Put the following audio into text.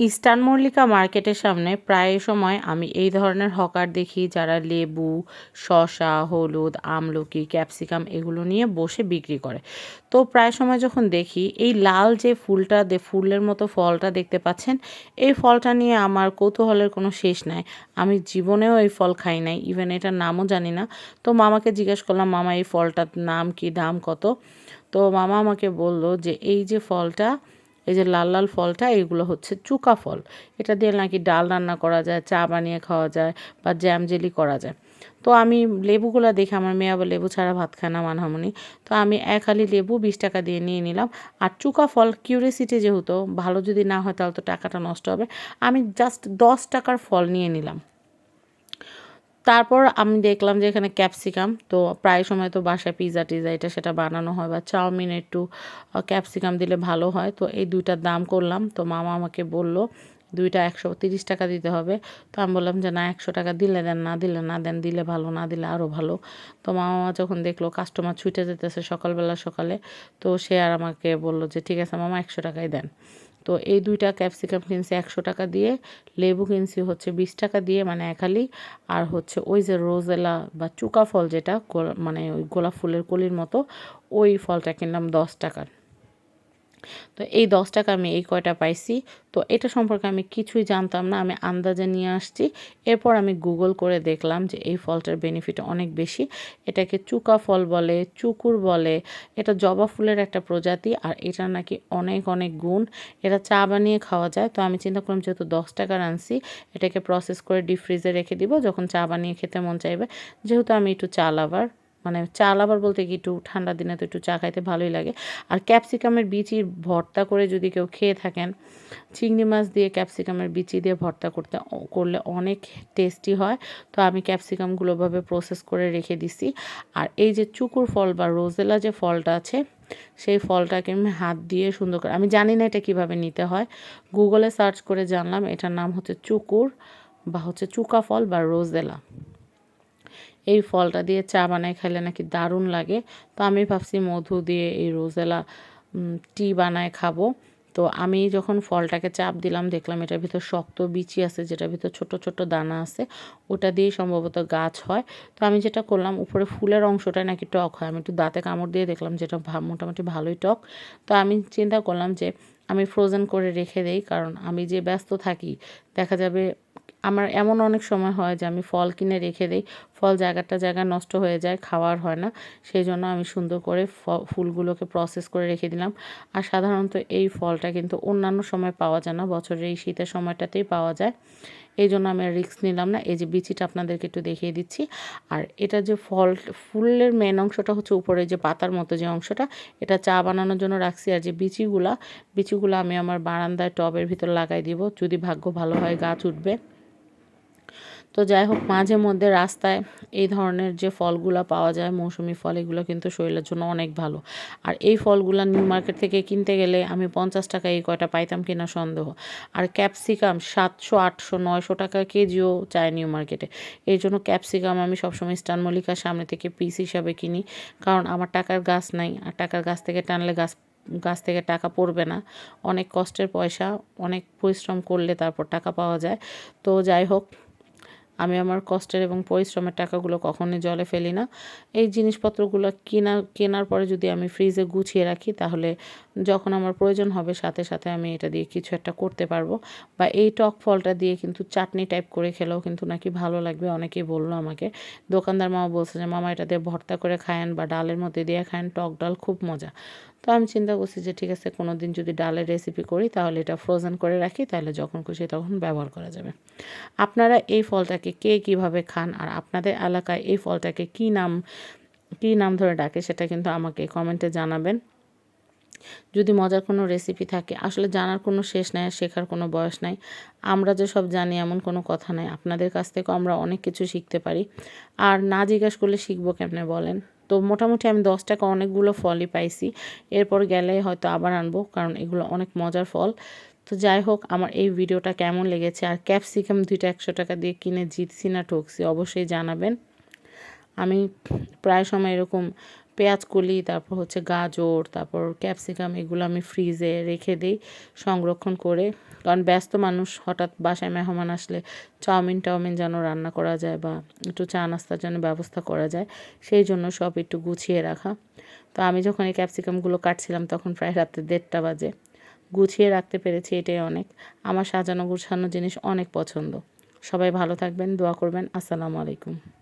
Eastern Mallika মার্কেটের সামনে প্রায় সময় আমি এই ধরনের হকার দেখি যারা লেবু, শসা, হলুদ, আমলকি, ক্যাপসিকাম এগুলো নিয়ে বসে বিক্রি করে। তো প্রায় সময় যখন দেখি এই লাল যে ফুলটা, দে ফুলের মতো ফলটা দেখতে পাচ্ছেন, এই ফলটা নিয়ে আমার কৌতূহলের কোনো শেষ নাই। আমি জীবনেও এই ফল খাই নাই ইভেন এটার নামও জানি না। তো মামাকে জিজ্ঞেস করলাম, মামা, এই ফলটার নাম কি, দাম কত? তো মামা আমাকে বলল যে, এই যে ফলটা এই যে লাল লাল ফলটা, এগুলো হচ্ছে চুকা ফল। এটা দিয়ে নাকি ডাল রান্না করা যায়, চা বানিয়ে খাওয়া যায় বা জ্যাম জেলি করা যায়। তো আমি লেবুগুলো দেখে, আমার মেয়ে আবার লেবু ছাড়া ভাত খায় না মানহামনি। তো আমি এক হালি লেবু বিশ টাকা দিয়ে নিয়ে নিলাম। আর চুকা ফল কিউরিয়াসিটি যেহেতু, ভালো যদি না হয় তাহলে তো টাকাটা নষ্ট হবে। আমি জাস্ট দশ টাকার ফল নিয়ে নিলাম। তারপর আমি দেখলাম যে এখানে ক্যাপসিকাম, তো প্রায় সময় তো বাসায় পিৎজা টিজা এটা সেটা বানানো হয় বা চাউমিন একটু ক্যাপসিকাম দিলে ভালো হয়। তো এই দুইটার দাম করলাম, তো মামা আমাকে বলল, দুইটা একশো তিরিশ টাকা দিতে হবে। তো আমি বললাম যে, না, একশো টাকা দিলে দেন, না দিলে না দেন, দিলে ভালো, না দিলে আরও ভালো। তো মামা যখন দেখল কাস্টমার ছুটে যেতেছে সকালবেলা সকালে, তো সে আর আমাকে বলল যে, ঠিক আছে মামা, একশো টাকাই দেন। তো এই দুইটা ক্যাপসিকাম কিনছি একশো টাকা দিয়ে, লেবু কিনছি হচ্ছে বিশ টাকা দিয়ে মানে একালি আর হচ্ছে ওই যে রোজেলা বা চুকা ফল যেটা মানে ওই গোলাপ ফুলের কলির মতো, ওই ফলটা কিনলাম দশ টাকার তো এই দশ টাকা আমি এই কয়টা পাইছি। তো এটা সম্পর্কে আমি কিছুই জানতাম না, আমি আন্দাজে নিয়ে আসছি। এরপর আমি গুগল করে দেখলাম যে এই ফলটার বেনিফিট অনেক বেশি। এটাকে চুকা ফল বলে, চুকুর বলে, এটা জবা ফুলের একটা প্রজাতি আর এটা নাকি অনেক অনেক গুণ। এটা চা বানিয়ে খাওয়া যায়। তো আমি চিন্তা করলাম যেহেতু দশ টাকার আনছি, এটাকে প্রসেস করে ডিপ ফ্রিজে রেখে দিব। যখন চা বানিয়ে খেতে মন চাইবে, যেহেতু আমি একটু চা লাভার মানে চাল আবার বলতে কি একটু ঠান্ডা দিনে তো একটু চা খাইতে ভালোই লাগে। আর ক্যাপসিকামের বিচি ভর্তা করে যদি কেউ খেয়ে থাকেন, চিংড়ি মাছ দিয়ে ক্যাপসিকামের বিচি দিয়ে ভর্তা করতে করলে অনেক টেস্টি হয়। তো আমি ক্যাপসিকামগুলোভাবে প্রসেস করে রেখে দিছি। আর এই যে চুকুর ফল বা রোজেলা যে ফলটা আছে, সেই ফলটাকে আমি হাত দিয়ে সুন্দর করে, আমি জানি না এটা কীভাবে নিতে হয়। গুগলে সার্চ করে জানলাম, এটার নাম হচ্ছে চুকুর বা হচ্ছে চুকা ফল বা রোজেলা। এই ফলটা দিয়ে চা বানায় খাইলে নাকি দারুণ লাগে। তো আমি ভাবছি মধু দিয়ে এই রোজেলা টি বানায় খাব। তো আমি যখন ফলটাকে চাপ দিলাম, দেখলাম এটার ভিতর শক্ত বিচি আছে, যেটার ভিতর ছোট ছোট দানা আছে, ওটা দিয়েই সম্ভবত গাছ হয়। তো আমি যেটা করলাম, উপরে ফুলের অংশটা নাকি টক হয়। আমি একটু দাঁতে কামড় দিয়ে দেখলাম যেটা মোটামুটি ভালোই টক। তো আমি চিন্তা করলাম যে, আমি ফ্রোজেন করে রেখে দেই, কারণ আমি যে ব্যস্ত থাকি, দেখা যাবে আমার এমন অনেক সময় হয় যে আমি ফল কিনে রেখে দিই, ফল জায়গাটা জায়গা নষ্ট হয়ে যায়, খাওয়ার হয় না। সেই জন্য আমি সুন্দর করে ফুলগুলোকে প্রসেস করে রেখে দিলাম। আর সাধারণত এই ফলটা কিন্তু অন্যান্য সময় পাওয়া যায় না, বছরের এই শীতের সময়টাতেই পাওয়া যায়। এই জন্য আমি রিস্ক নিলাম না। এই যে বিচিটা আপনাদেরকে একটু দেখিয়ে দিচ্ছি। আর এটা যে ফল, ফুলের মেন অংশটা হচ্ছে উপরে যে পাতার মতো যে অংশটা, এটা চা বানানোর জন্য রাখছি। আর যে বিচিগুলা, বিচিগুলো আমি আমার বারান্দায় টবের ভিতর লাগাই দিব। যদি ভাগ্য ভালো হয় গাছ উঠবে। তো যাই হোক, মাঝে মধ্যে রাস্তায় এই ধরনের যে ফলগুলো পাওয়া যায়, মৌসুমি ফল, এগুলো কিন্তু শরীরের জন্য অনেক ভালো। আর এই ফলগুলো নিউ মার্কেট থেকে কিনতে গেলে আমি পঞ্চাশ টাকা এই কয়টা পাইতাম কিনা সন্দেহ। আর ক্যাপসিকাম সাতশো, আটশো, নয়শো টাকা কেজিও চায় নিউ মার্কেটে। এই জন্য ক্যাপসিকাম আমি সবসময় স্টান মল্লিকার সামনে থেকে পিস হিসাবে কিনি। কারণ আমার টাকার গাছ নাই, আর টাকার গাছ থেকে টানলে গাছ গাছ থেকে টাকা পড়বে না। অনেক কষ্টের পয়সা, অনেক পরিশ্রম করলে তারপর টাকা পাওয়া যায়। তো যাই হোক আমি আমার কষ্টের এবং পরিশ্রমের টাকাগুলো কখনোই জলে ফেলি না। এই জিনিসপত্রগুলো কেনা, কেনার পরে যদি আমি ফ্রিজে গুছিয়ে রাখি, তাহলে যখন আমার প্রয়োজন হবে, সাথে সাথে আমি এটা দিয়ে কিছু একটা করতে পারব। বা এই টক ফলটা দিয়ে কিন্তু চাটনি টাইপ করে খেলেও কিন্তু নাকি ভালো লাগবে, অনেকেই বলল আমাকে। দোকানদার মামা বলছে যে, মামা, এটা দিয়ে ভর্তা করে খায়েন বা ডালের মধ্যে দিয়ে খায়েন, টক ডাল খুব মজা। তো আমি চিন্তা করছি যে ঠিক আছে কোনো দিন যদি ডালের রেসিপি করি, তাহলে এটা ফ্রোজেন করে রাখি, তাহলে যখন খুশি তখন ব্যবহার করা যাবে। আপনারা এই ফলটাকে কে কীভাবে খান আর আপনাদের এলাকায় এই ফলটাকে কী নাম কী নাম ধরে ডাকে সেটা কিন্তু আমাকে কমেন্টে জানাবেন। যদি মজার কোনো রেসিপি থাকে, আসলে জানার কোনো শেষ নাই, শেখার কোনো বয়স নাই, আমরা যে সব জানি এমন কোনো কথা নাই, আপনাদের কাছ থেকেও আমরা অনেক কিছু শিখতে পারি। আর না জিজ্ঞাস করলে শিখব কেমনে বলেন? তো মোটামুটি আমি দশ টাকা অনেকগুলো ফলই পাইছি। এরপর গেলে হয়তো আবার আনব, কারণ এগুলো অনেক মজার ফল। তো যাই হোক, আমার এই ভিডিওটা কেমন লেগেছে আর ক্যাপসিকাম দুইটা একশো টাকা দিয়ে কিনে জিতছি না ঠকছি, অবশ্যই জানাবেন। আমি প্রায় সময় এরকম পেঁয়াজ কলি, তারপর হচ্ছে গাজর, তারপর ক্যাপসিকাম, এগুলো আমি ফ্রিজে রেখে দিই সংরক্ষণ করে। কারণ ব্যস্ত মানুষ হঠাৎ বাসায় মেহমান আসলে চাউমিন, টাউমিন যেন রান্না করা যায় বা একটু চা নাস্তার জন্য ব্যবস্থা করা যায়, সেই জন্য সব একটু গুছিয়ে রাখা। তো আমি যখন এই ক্যাপসিকামগুলো কাটছিলাম তখন প্রায় রাত্রে দেড়টা বাজে। গুছিয়ে রাখতে পেরেছি এটাই অনেক। আমার সাজানো গুছানো জিনিস অনেক পছন্দ। সবাই ভালো থাকবেন, দোয়া করবেন। আসসালামু আলাইকুম।